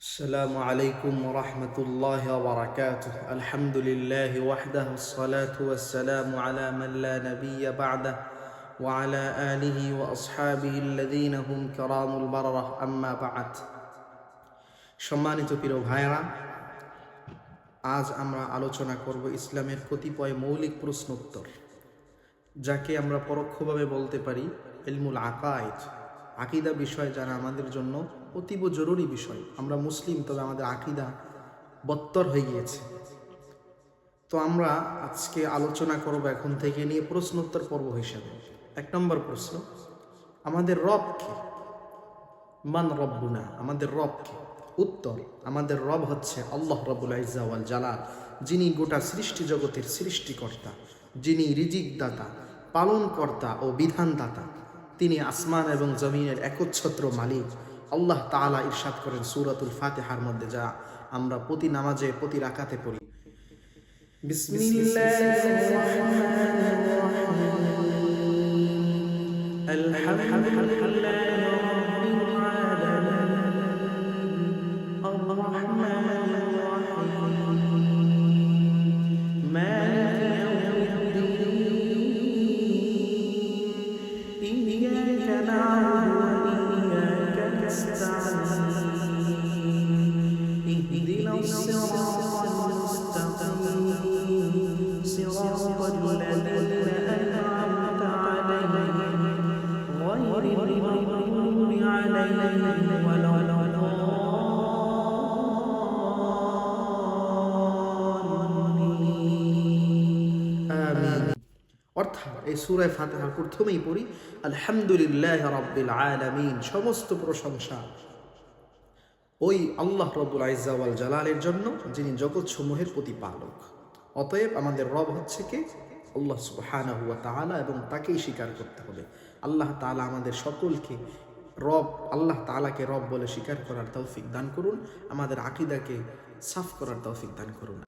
السلام عليكم ورحمة الله وبركاته الحمد لله وحده الصلاة والسلام على من لا نبي بعده وعلى آله وأصحابه الذين هم كرام البررة أما بعد সম্মানিত প্রিয় ভাইরা আজ আমরা আলোচনা করব ইসলামের কতিপয় মৌলিক প্রশ্নোত্তর, যাকে আমরা পরোক্ষভাবে বলতে পারি এলমুল আকায়েদ, আকিদা বিষয় যারা আমাদের জন্য অতীব জরুরি বিষয়। আমরা মুসলিম, তবে আমাদের আকিদা বত্তর হয়ে গিয়েছে। তো আমরা আজকে আলোচনা করব এখন থেকে নিয়ে প্রশ্নোত্তর পর্ব হিসাবে। এক নম্বর প্রশ্ন, আমাদের রব কে? মান রব্বুনা, আমাদের রব কে? উত্তর। আমাদের রব হচ্ছে আল্লাহ রবুল আইজাওয়াল জালাল, যিনি গোটা সৃষ্টি জগতের সৃষ্টিকর্তা, যিনি রিজিক দাতা পালনকর্তা ও বিধানদাতা। তিনি আসমান এবং জমিনের একচ্ছত্র মালিক। আল্লাহ তাআলা ইরশাদ করেন সূরাতুল ফাতিহার মধ্যে যা আমরা প্রতি নামাজে, প্রতি রাকাতে পড়ি। বিসমিল্লাহির অর্থাৎ এই সুরায় ফাতিহার প্রথমেই পড়ি আলহামদুলিল্লাহ রাব্বিল আলামিন সমস্ত প্রশংসা ওই আল্লাহ রবুল আইজাওয়াল জালালের জন্য যিনি জগৎসমূহের প্রতিপালক। অতএব আমাদের রব হচ্ছে কে? আল্লাহ সুহানা হুয়া তাআলা এবং তাকেই স্বীকার করতে হবে। আল্লাহ তালা আমাদের সকলকে রব, আল্লাহ তালাকে রব বলে স্বীকার করার তৌফিক দান করুন। আমাদের আকিদাকে সাফ করার তৌফিক দান করুন।